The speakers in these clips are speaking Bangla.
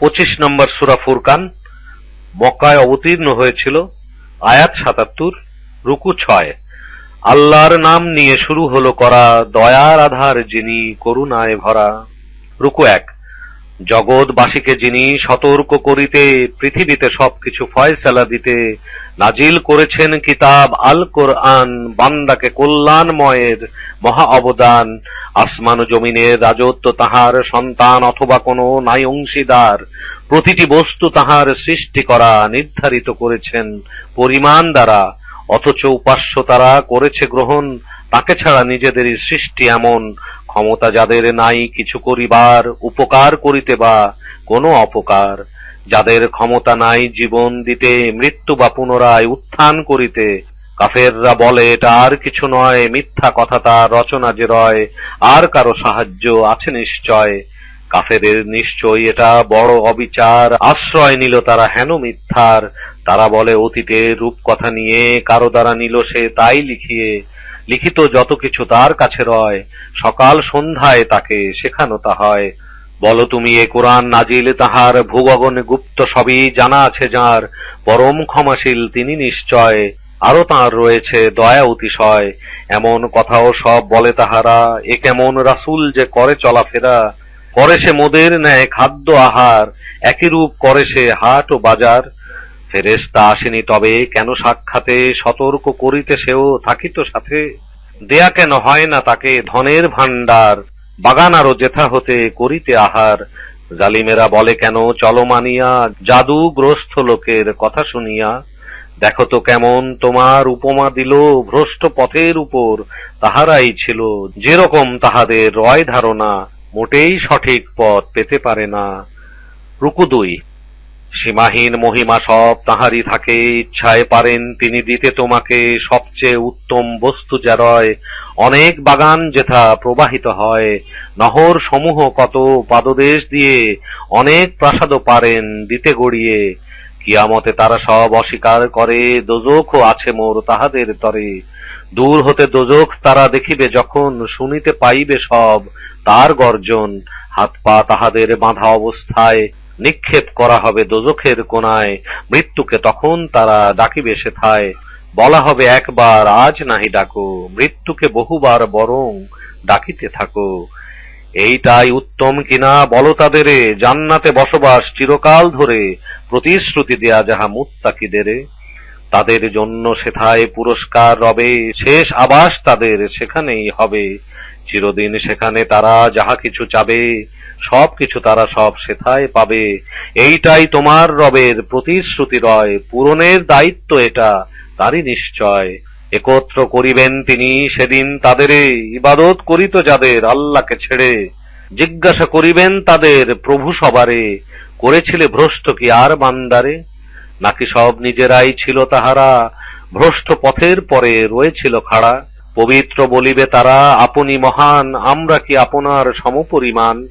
পঁচিশ নম্বর সুরা ফুরকান, মক্কায় অবতীর্ণ হয়েছিল আয়াত সাতাত্তর, রুকু ছয়। আল্লাহর নাম নিয়ে শুরু হলো করা দয়ার আধার যিনি করুণায় ভরা। রুকু এক। জগৎবাসীকে যিনি সতর্ক করিতে পৃথিবীতে সবকিছু ফয়সালা দিতে নাজিল করেছেন কিতাব আল কোরআন বান্দাকে কল্যাণময়ের মহা অবদান। আসমান জমিনের রাজত্ব তাহার সন্তান অথবা কোনো নাই অংশীদার। প্রতিটি বস্তু তাহার সৃষ্টি করা নির্ধারিত করেছেন পরিমাণ দ্বারা। অথচ উপাস্য তারা করেছে গ্রহণ, তাকে ছাড়া নিজেদেরই সৃষ্টি এমন। ক্ষমতা যাদের নাই কিছু করিবার, উপকার করিতে বা কোনো অপকার। যাদের ক্ষমতা নাই জীবন দিতে, মৃত্যু বা পুনরায় উত্থান করিতে, কাফেররা বলে, এটা আর কিছু নয়, মিথ্যা কথা তার রচনা যে রয়, আর কারও সাহায্য আছে নিশ্চয়। কাফেরের নিশ্চয় এটা বড় অবিচার, আশ্রয় নিল তারা হেন মিথ্যার। তারা বলে, অতীতের রূপকথা নিয়ে কারও দ্বারা নিল সে তাই লিখিয়ে। লিখিত যত কিছু তার কাছে রয়, সকাল সন্ধ্যায় তাকে শেখানো তা হয় বলো তুমি এ কোরআন নাজিল তাহার, ভূগগনে গুপ্ত সবই জানা আছে যার, পরম ক্ষমাশীল তিনি নিশ্চয় আরও তাঁর রয়েছে দয়া অতিশয়। এমন কথাও সব বলে তাহারা, এ কেমন রাসূল যে করে চলাফেরা? করে সে মোদের ন্যায় খাদ্য আহার, একই রূপ করে সে হাট ও বাজার। ফেরেশতা আসেনি তবে কেন সাক্ষাতে সতর্ক করিতে সেও থাকিত সাথে? দেয়া কেন হয় না তাকে ধনের ভাণ্ডার? বাগান আরও জেথা হতে করিতে আহার। জালিমেরা বলে, কেন চলমানিয়া জাদুগ্রস্ত লোকের কথা শুনিয়া? দেখো তো কেমন তোমার উপমা দিল ভ্রষ্ট পথের উপর। তাহারাই ছিল যেরকম তাহাদের রয় ধারণা, মোটেই সঠিক পথ পেতে পারে না। রুকু দুই। সীমাহীন মহিমা সব তাহারই থাকে, ইচ্ছায় পারেন তিনি দিতে তোমাকে সবচেয়ে উত্তম বস্তু যা রয় অনেক বাগান যেথা প্রবাহিত হয়, নহর সমূহ কত পাদদেশ দিয়ে অনেক প্রাসাদও পারেন দিতে গড়িয়ে। কিয়ামতে তারা সব অস্বীকার করে, দোজখও আছে মোর তাহাদের তরে। দূর হতে দোজখ তারা দেখিবে, যখন শুনিতে পাইবে সব তার গর্জন, হাত পা তাহাদের বাঁধা অবস্থায়। নিক্ষেপ করা হবে দোজখের কোনায় মৃত্যুকে তখন তারা ডাকিবে সেথায়, বলা হবে একবার, আজ নাহি ডাকো, মৃত্যুকে বহুবার বরং ডাকিতে থাকো। এইটাই উত্তম কিনা বলো তাদেরে, জান্নাতে বসবাস চিরকাল ধরে প্রতিশ্রুতি দেয়া যাহা মুত্তাকিদেরে। তাদের জন্য সেথায় পুরস্কার রবে, শেষ আবাস তাদের সেখানেই হবে। চিরদিন সেখানে তারা যাহা কিছু চাবে সব কিছু তারা সব সেথায় পাবে। এইটাই তোমার রবের প্রতিশ্রুতি রয় পূরণের দায়িত্ব এটা, তারই নিশ্চয়। একত্র করিবেন তিনি সেদিন তাদের ইবাদত করিত যাদের আল্লাহকে ছেড়ে। জিজ্ঞাসা করিবেন তাদের প্রভু সবারে, করেছিলে ভ্রষ্ট কি আর বান্দারে? নাকি সব নিজেরাই ছিল তাহারা, ভ্রষ্ট পথের পরে রয়েছিল খাড়া? পবিত্র বলিবে তারা, আপনি মহান, আমরা কি আপনার সমপরিমাণ?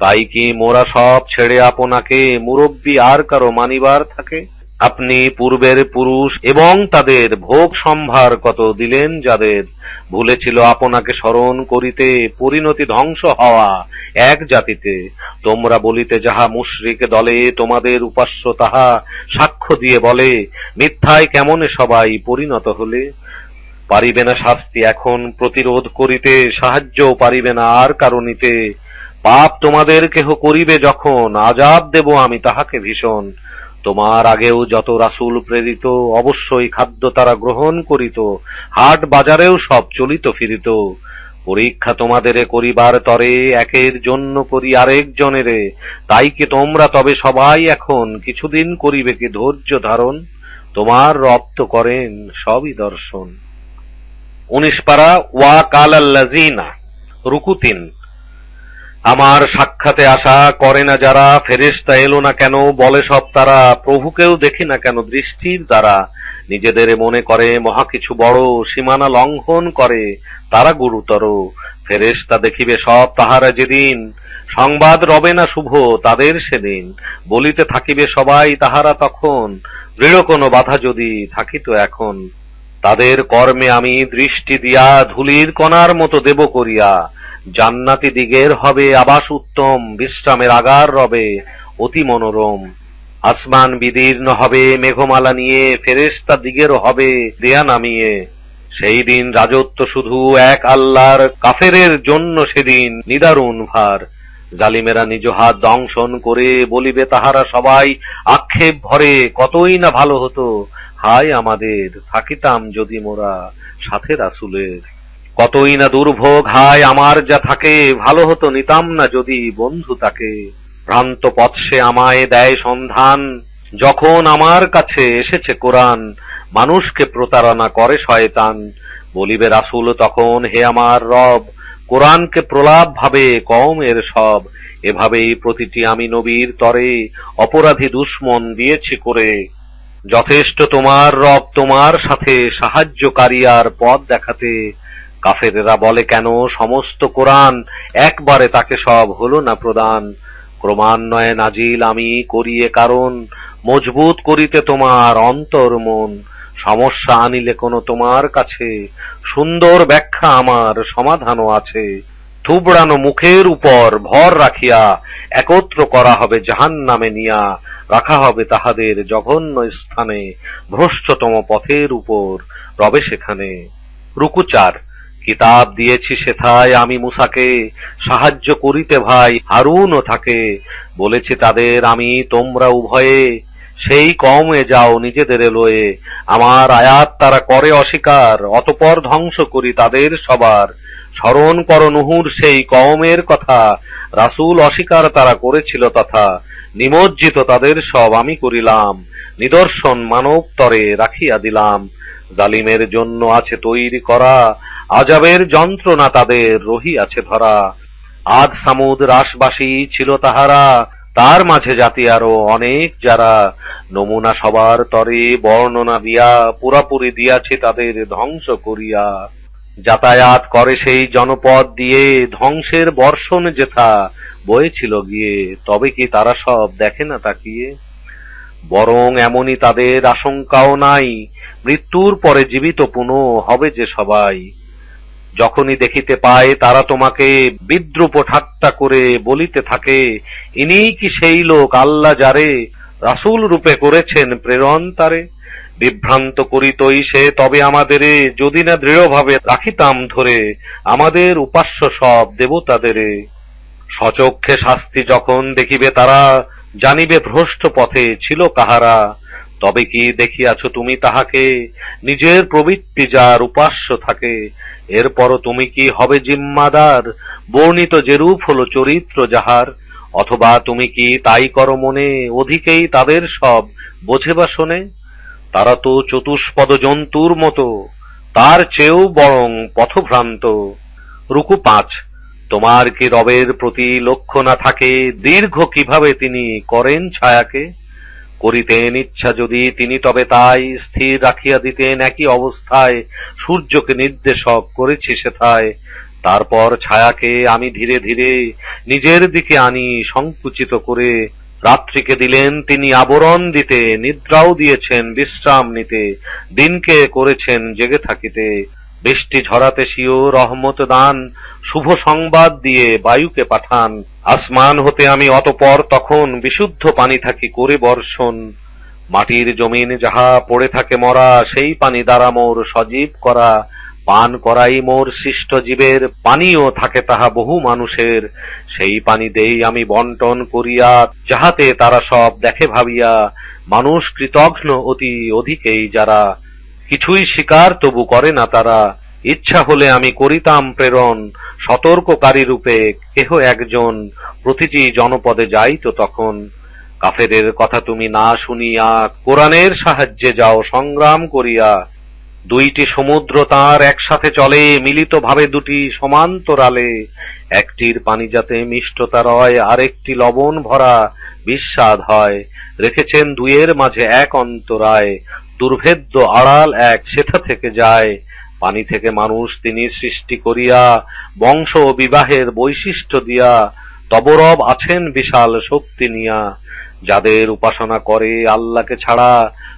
তাই কি মোরা সব ছেড়ে আপনাকে মুরব্বী আর কারও মানিবার থাকে? আপনি পূর্বের পুরুষ এবং তাদের ভোগ সম্ভার কত দিলেন যাদের ভুলেছিল আপনাকে স্মরণ করিতে পরিণতি ধ্বংস হওয়া এক জাতিতে? তোমরা বলিতে যাহা মুশরিক দলে তোমাদের উপাস্য তাহা সাক্ষ্য দিয়ে বলে, মিথ্যায় কেমনে সবাই পরিণত হলে? পারিবে না শাস্তি এখন প্রতিরোধ করিতে সাহায্য পারিবে না আর কারণিতে পাপ তোমাদের কেহ করিবে যখন আজাব দেব আমি তাহাকে ভীষণ। তোমার আগেও যত রাসূল প্রেরিত, অবশ্যই খাদ্য তারা গ্রহণ করিত, হাট বাজারেও সব চলিত ফিরিত। পরীক্ষা তোমাদের করিবার তরে একের জন্য করি আরেক জনেরে তাই কি তোমরা তবে সবাই এখন কিছুদিন করিবে কি ধৈর্য ধারণ? তোমার রপ্ত করেন সবই দর্শন। উনিশ পারা, ওয়া কালাল্লাজিনা রুকু তিন আমার সাক্ষাতে আসা করে না যারা, ফেরেশতা এলো না কেন, বলে সব তারা, প্রভুকেও দেখি না কেন, দৃষ্টির দ্বারা। নিজেদের মনে করে, মহা কিছু বড়, সীমানা লঙ্ঘন করে, তারা গুরুতর। ফেরেশতা দেখিবে সব তাহারা যেদিন, সংবাদ রবে না শুভ, তাদের সেদিন। বলিতে থাকিবে সবাই তাহারা তখন, দৃঢ় কোনো বাধা যদি থাকিত এখন। তাদের কর্মে আমি দৃষ্টি দিয়া, ধুলির কণার মতো দেব করিয়া জান্নাতি দিগের হবে আবাস উত্তম, বিশ্রামের আগার রবে, অতি মনোরম। আসমান বিদীর্ণ হবে, মেঘমালা নিয়ে ফেরেশতা দিগের হবে দেয়া নামিয়ে। সেই দিন রাজত্ব শুধু এক আল্লাহর, কাফেরের জন্য সেদিন নিদারুণ ভার। জালিমেরা নিজ হাত দংশন করে বলিবে, তাহারা সবাই আক্ষেপ ভরে, কতই না ভালো হতো। হায় আমাদের, থাকিতাম যদি মোরা সাথে রাসুলের কতই না দুর্ভোগ হায় আমার যা থাকে, ভালো হতো নিতাম না যদি বন্ধু তাকে। ভ্রান্ত পথ সে আমায় দেয় সন্ধান, যখন আমার কাছে এসেছে কোরআন, মানুষকে প্রতারণা করে শয়তান। বলিবে রাসুল, তখন হে আমার রব, কোরআনকে প্রলাপ ভাবে কম এর সব, এভাবেই প্রতিটি আমি নবীর তরে অপরাধী দুশ্মন দিয়েছি করে। যথেষ্ট তোমার রব তোমার সাথে সাহায্যকারী আর পথ দেখাতে কাফেরেরা বলে, কেন? সমস্ত কোরআন একবারে তাকে সব হলো না প্রদান। ক্রমান্বয়ে নাজিল আমি করিয়ে কারণ, মজবুত করিতে তোমার অন্তর মন। সমস্যা আনিলে কোনো তোমার কাছে। সুন্দর ব্যাখ্যা আমার সমাধানও আছে। থুবড়ানো মুখের উপর ভর রাখিয়া একত্র করা হবে জাহান নামে নিয়া, রাখা হবে তাহাদের জঘন্য স্থানে, ভ্রষ্টতম পথের উপর রবে সেখানে রুকুচার কিতাব দিয়েছি সেথায় আমি মুসাকে। সাহায্য করিতে ভাই, হারুনও থাকে। বলেছি, তাদের আমি তোমরা উভয়ে, সেই কমে যাও নিজেদের লয়ে আমার আয়াত তারা করে অস্বীকার, অতপর ধ্বংস করি তাদের সবার। স্মরণ কর নুহুর সেই কওমের কথা, রাসূল অস্বীকার তারা করেছিল তথা, নিমজ্জিত তাদের সব আমি করিলাম। নিদর্শন মানব তরে রাখিয়া দিলাম। জালিমের জন্য আছে তৈরি করা আজাবের যন্ত্রণা তাদের রহিয়াছে ধরা। আজ সামুদ রাসবাসী ছিল তাহারা, তার মাঝে জাতি আরও অনেক যারা। নমুনা সবার তরে বর্ণনা দিয়া, পুরাপুরি দিয়াছে তাদের ধ্বংস করিয়া। যাতায়াত করে সেই জনপদ দিয়ে ধ্বংসের বর্ষণ যেথা বয়েছিল গিয়ে, তবে কি তারা সব দেখে না তাকিয়ে? বরং এমনই তাদের আশঙ্কাও নাই। মৃত্যুর পরে জীবিত পুনঃ হবে যে সবাই। যখনই দেখিতে পায়, তারা তোমাকে বিদ্রুপ ঠাট্টা করে বলিতে থাকে, ইনি কি সেই লোক? আল্লাহ যারে রাসূল রূপে করেছেন প্রেরণ তারে। বিভ্রান্ত করিতই সে, তবে আমাদের যদি না দৃঢ়ভাবে রাখিতাম ধরে, আমাদের উপাস্য সব দেবতাদের। সচক্ষে শাস্তি যখন দেখিবে তারা, জানিবে ভ্রষ্ট পথে ছিল কাহারা। তবে কি দেখিয়াছ তুমি তাহাকে? নিজের প্রবৃত্তি যার উপাস্য থাকে। এরপরও তুমি কি হবে জিম্মাদার? বর্ণিত যেরূপ হলো চরিত্র যাহার, অথবা তুমি কি তাই করো মনে? অধিকেই তাদের সব বোঝে বা শোনে। তারা তো চতুষ্পদ জন্তুর মতো, তার চেয়েও বরং পথভ্রান্ত। রুকু পাঁচ, তোমার কি রবের প্রতি লক্ষ্য না থাকে? দীর্ঘ কীভাবে তিনি করেন ছায়াকে? করিতেন ইচ্ছা যদি তিনি তবে তাই স্থির রাখিয়া দিতেন একই অবস্থায়। সূর্যকে নির্দেশক করেছি সেথায়। তারপর ছায়াকে আমি ধীরে ধীরে নিজের দিকে আনি, সংকুচিত করে। রাত্রিকে দিলেন তিনি আবরণ দিতে, নিদ্রাও দিয়েছেন, বিশ্রাম নিতে। দিনকে করেছেন জেগে থাকিতে। বৃষ্টি ঝরাতে সিও রহমত দান, শুভ সংবাদ দিয়ে বায়ুকে পাঠান। আসমান হতে আমি অতপর তখন বিশুদ্ধ পানি থাকি করে বর্ষণ। মাটির জমিন যাহা পড়ে থাকে মরা, সেই পানি দ্বারা মোর সজীব করা। পান করাই মোর সৃষ্ট জীবের, পানিও থাকে তাহা বহু মানুষের। সেই পানি দেই আমি বন্টন করিয়া, যাহাতে তারা সব দেখে ভাবিয়া। মানুষ কৃতঘ্ন অতি অধিকেই যারা। কিছুই স্বীকার তবু করে না তারা। ইচ্ছা হলে আমি করিতাম প্রেরণ, সতর্ককারী রূপে কেহ একজন। প্রতিটি জনপদে যাইত তখন। কাফেরের কথা তুমি না শুনিয়া কোরআনের সাহায্যে যাও, সংগ্রাম করিয়া। দুইটি সমুদ্র তার একসাথে চলে মিলিত ভাবে দুটি সমান্তরালে। একটির পানি যাতে মিষ্টতা রয়, আরেকটি লবণ ভরা, বিস্বাদ হয়। রেখেছেন দুইয়ের মাঝে এক অন্তরায়। দুর্ভেদ্য আড়াল এক সেথা থেকে যায়। পানি থেকে মানুষ তিনি সৃষ্টি করিয়া, বংশ ও বিবাহের বৈশিষ্ট্য দিয়া, তবরব আছেন বিশাল শক্তি নিয়া। যাদের উপাসনা করে আল্লাহকে ছাড়া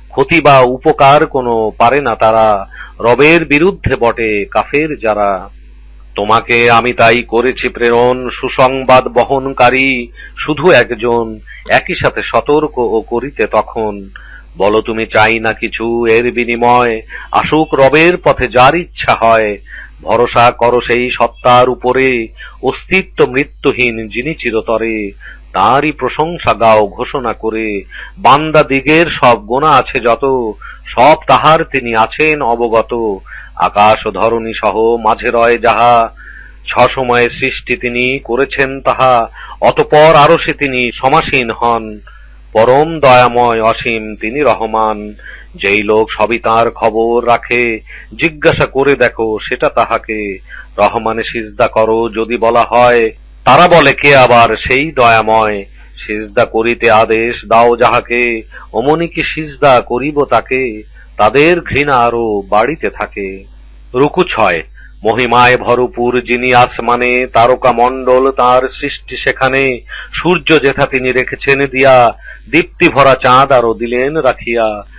ক্ষতি বা উপকার কোনো পারে না তারা, রবের বিরুদ্ধে বটে কাফের যারা। তোমাকে আমি তাই করেছি প্রেরণ, সুসংবাদ বহনকারী, শুধু একজন, একই সাথে সতর্ক ও করিতে তখন। বলো তুমি চাই না কিছু এর বিনিময়। আসুক রবের পথে যার ইচ্ছা হয়। ভরসা করো সেই সত্তার উপরে। অস্তিত্ব মৃত্যুহীন যিনি চিরতরে, তাঁরই প্রশংসা গাও ঘোষণা করে। বান্দা দিগের সব গোনা আছে যত, সব তাহার তিনি আছেন অবগত। আকাশ ধরণী সহ মাঝে রয় যাহা ছসময়ে সৃষ্টি তিনি করেছেন তাহা, অতপর আরও সে তিনি সমাসীন হন। পরম দয়াময় অসীম তিনি রহমান। যেই লোক সবই তাঁর খবর রাখে, জিজ্ঞাসা করে দেখো সেটা তাহাকে। রহমানে সিজদা করো যদি বলা হয়, তারা বলে কে আবার সেই দয়াময়? সিজদা করিতে আদেশ দাও যাহাকে, অমনি কি সিজদা করিব তাকে? তাদের ঘৃণা আরও বাড়িতে থাকে। রুকু ছয়। মহিমায় ভরপুর যিনি আসমানে তারকা মণ্ডল তার সৃষ্টি সেখানে, সূর্য যেথা তিনি রেখেছেন দিয়া, দীপ্তি ভরা চাঁদ আরও দিলেন রাখিয়া।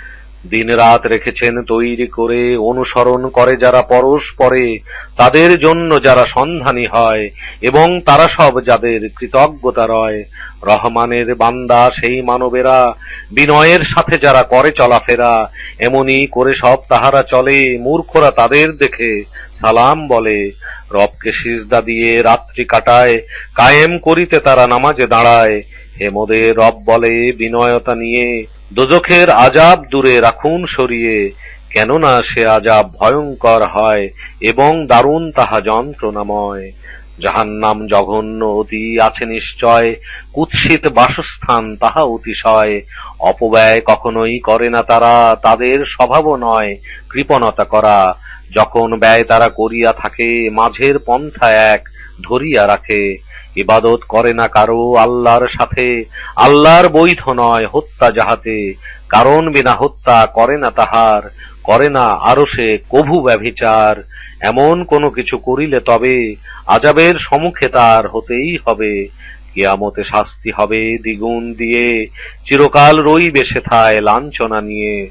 দিন রাত রেখেছেন তৈরি করে, অনুসরণ করে যারা পরস্পরে তাদের জন্য যারা সন্ধানী হয় এবং তারা সব যাদের কৃতজ্ঞতা রয়। রহমানের বান্দা, সেই মানবেরা, বিনয়ের সাথে যারা করে চলাফেরা এমনি করে সব তাহারা চলে, মূর্খরা তাদের দেখে সালাম বলে। রবকে সিজদা দিয়ে রাত্রি কাটায়, কায়েম করিতে তারা নামাজে দাঁড়ায়। হেমদের রব বলে, বিনয়তা নিয়ে দোজখের আজাব দূরে রাখুন সরিয়ে, কেননা সে আজাব ভয়ঙ্কর হয় এবং দারুণ তাহা যন্ত্রণাময়। জাহান্নাম জঘন্য অতি আছে নিশ্চয়, কুৎসিত বাসস্থান তাহা অতিশয়। অপব্যয় কখনোই করে না তারা, তাদের স্বভাবও নয় কৃপণতা করা। যখন ব্যয় তারা করিয়া থাকে, মাঝের পন্থা এক ধরিয়া রাখে। ইবাদত করে না কারও আল্লাহর সাথে। আল্লাহর বৈধ নয় হত্যা যাহাতে। কারণ বিনা হত্যা করে না তাহার, করে না আরও সে কভু ব্যভিচার। এমন কোনো কিছু করিলে তবে আজাবের সম্মুখে তার হতেই হবে। কিয়ামতে শাস্তি হবে দ্বিগুণ দিয়ে। চিরকাল রইবে সেথায় লাঞ্ছনা নিয়ে।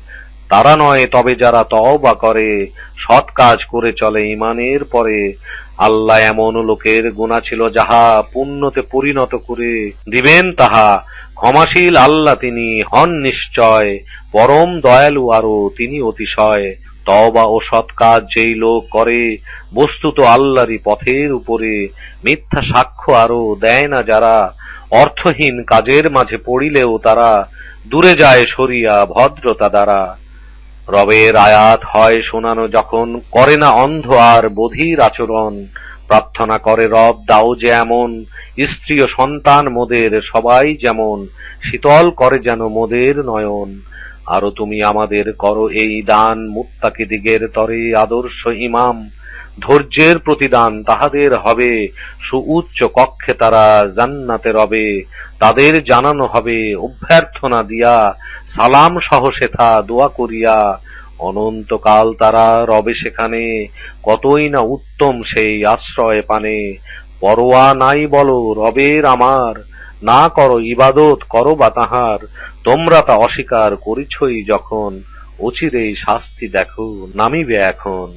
তারা নয় তবে যারা তওবা করে, সৎ কাজ করে চলে ইমানের পরে। আল্লাহ এমন লোকের গুণা ছিল যাহা পুণ্যতে পরিণত করে দিবেন, তাহা ক্ষমাশীল আল্লাহ তিনি হন নিশ্চয়, পরম দয়ালু আরও তিনি অতিশয়। তবা ও সৎ কাজ যেই লোক করে, বস্তুত আল্লাহরই পথের উপরে মিথ্যা সাক্ষ্য আরও দেয় না যারা অর্থহীন কাজের মাঝে পড়িলেও তারা দূরে যায় সরিয়া ভদ্রতা দ্বারা। রবের আয়াত হয় শোনানো যখন করে না অন্ধ আর বধির আচরণ। প্রার্থনা করে রব, দাও যে এমন। স্ত্রী ও সন্তান মোদের সবাই যেমন, শীতল করে যেন মোদের নয়ন। আরও তুমি আমাদের করো এই দান মুত্তাকি দিগের তরে আদর্শ ইমাম। ধৈর্যের প্রতিদান তাহাদের হবে। সুউচ্চ কক্ষে তারা জান্নাতে রবে। তাদের জানানো হবে, অভ্যর্থনা দিয়া, সালাম সহ সেথা দোয়া করিয়া। অনন্তকাল তারা রবে সেখানে, কতই না উত্তম সেই আশ্রয় পানে। পরোয়া নাই বলো, রবের আমার। না করো ইবাদত, করো বা তাহার। তোমরা তা অস্বীকার করিছই যখন। অচিরেই শাস্তি দেখো, নামিবে এখন।